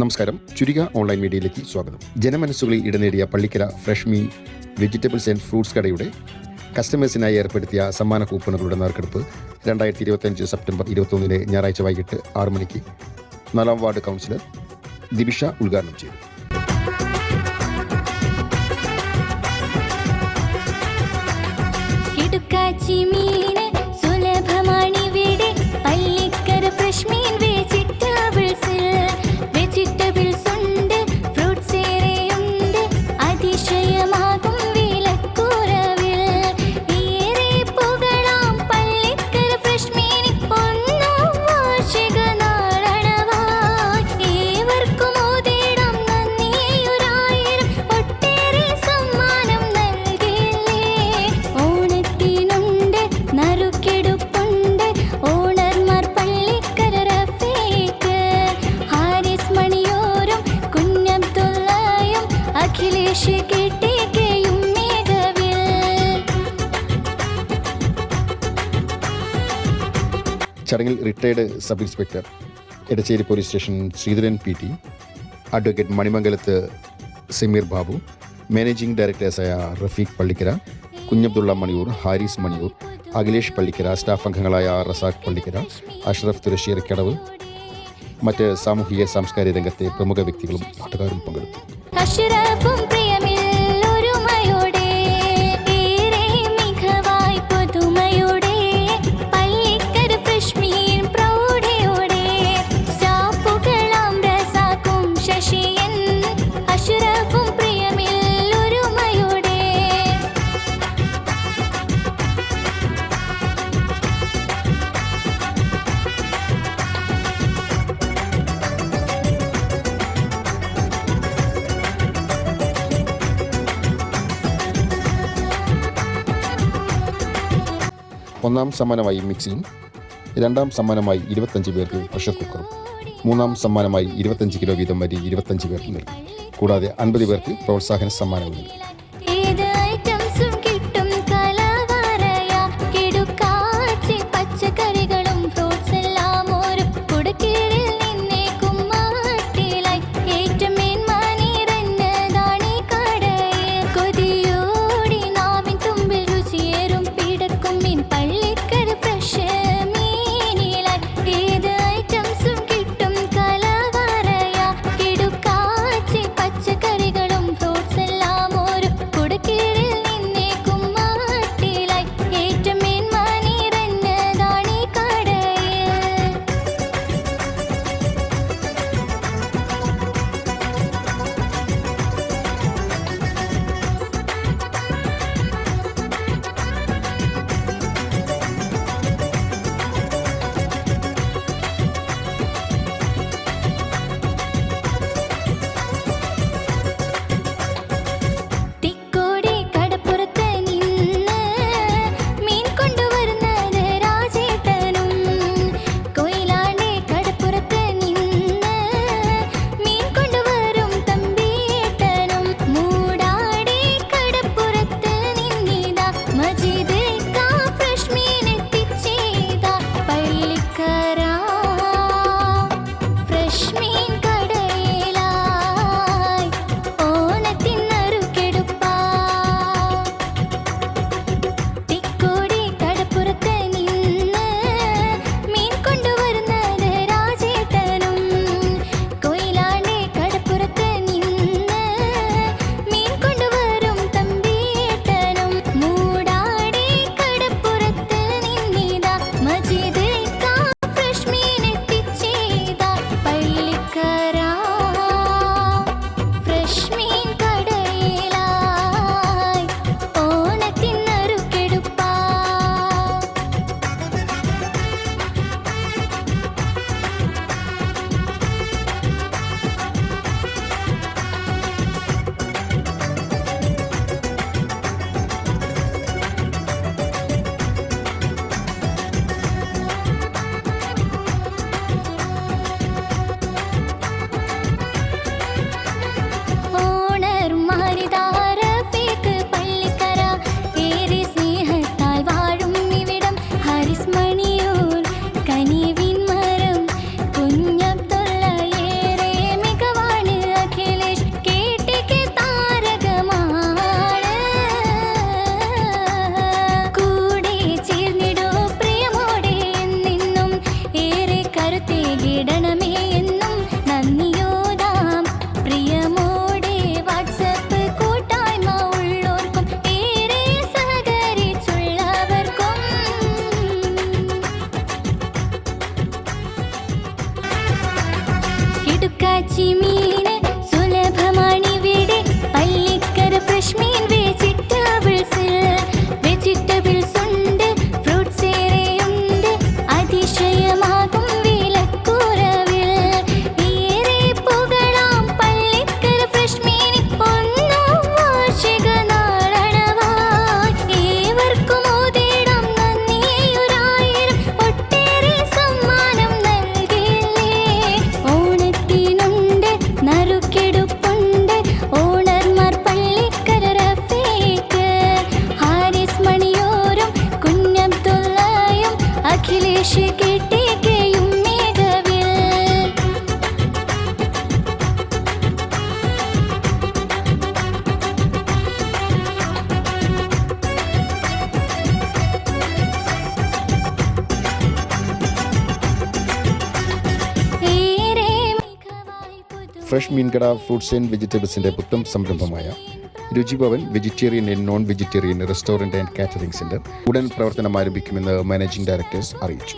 നമസ്കാരം. ചുരിക ഓൺലൈൻ മീഡിയയിലേക്ക് സ്വാഗതം. ജനമനസ്സുകളിൽ ഇടനേടിയ പള്ളിക്കര ഫ്രഷ് മീൻ വെജിറ്റബിൾസ് ആൻഡ് ഫ്രൂട്ട്സ് കടയുടെ കസ്റ്റമേഴ്സിനായി ഏർപ്പെടുത്തിയ സമ്മാന കൂപ്പണുകളുടെ നറുക്കെടുപ്പ് രണ്ടായിരത്തി ഇരുപത്തഞ്ച് സെപ്റ്റംബർ ഇരുപത്തൊന്നിന് ഞായറാഴ്ച വൈകിട്ട് ആറ് മണിക്ക് നാലാം വാർഡ് കൗൺസിലർ ദിബിഷ ഉദ്ഘാടനം ചെയ്തു. കിടുക്കാച്ചി അഖിലേഷ് കെട്ടിക്കയും മികവിൽ ചടങ്ങിൽ retired sub inspector Edachery police station Sreedharan P T advocate Manimangalath Sameer Babu managing ഡയറക്ടേഴ്സായ Rafeeq Pallikkara Kunhabdulla Maniyur Haris Maniyur Akhilesh Pallikkara staff അംഗങ്ങളായ റസാഖ് പള്ളിക്കര അഷ്റഫ് തുരശ്ശേരിക്കടവ് മറ്റ് സാമൂഹിക സാംസ്കാരിക രംഗത്തെ പ്രമുഖ വ്യക്തികളും നാട്ടുകാരും പങ്കെടുത്തു. അഷ്റഫും പ്രിയമിൽ ഒന്നാം സമ്മാനമായി മിക്സിയും രണ്ടാം സമ്മാനമായി ഇരുപത്തഞ്ച് പേർക്ക് പ്രഷർ കുക്കറും മൂന്നാം സമ്മാനമായി ഇരുപത്തഞ്ച് കിലോ വീതം വരി ഇരുപത്തഞ്ച് പേർക്ക് നൽകി. കൂടാതെ അൻപത് പേർക്ക് പ്രോത്സാഹന സമ്മാനവും നൽകി. Jimmy. ഫ്രഷ് മീൻകട ഫ്രൂട്ട്സ് ആൻഡ് വെജിറ്റബിൾസിന്റെ പുത്തം സംരംഭമായ Ruchibhavan vegetarian and non vegetarian restaurant and catering centre ഉടൻ പ്രവർത്തനം ആരംഭിക്കുമെന്ന് മാനേജിംഗ് ഡയറക്ടേഴ്സ് അറിയിച്ചു.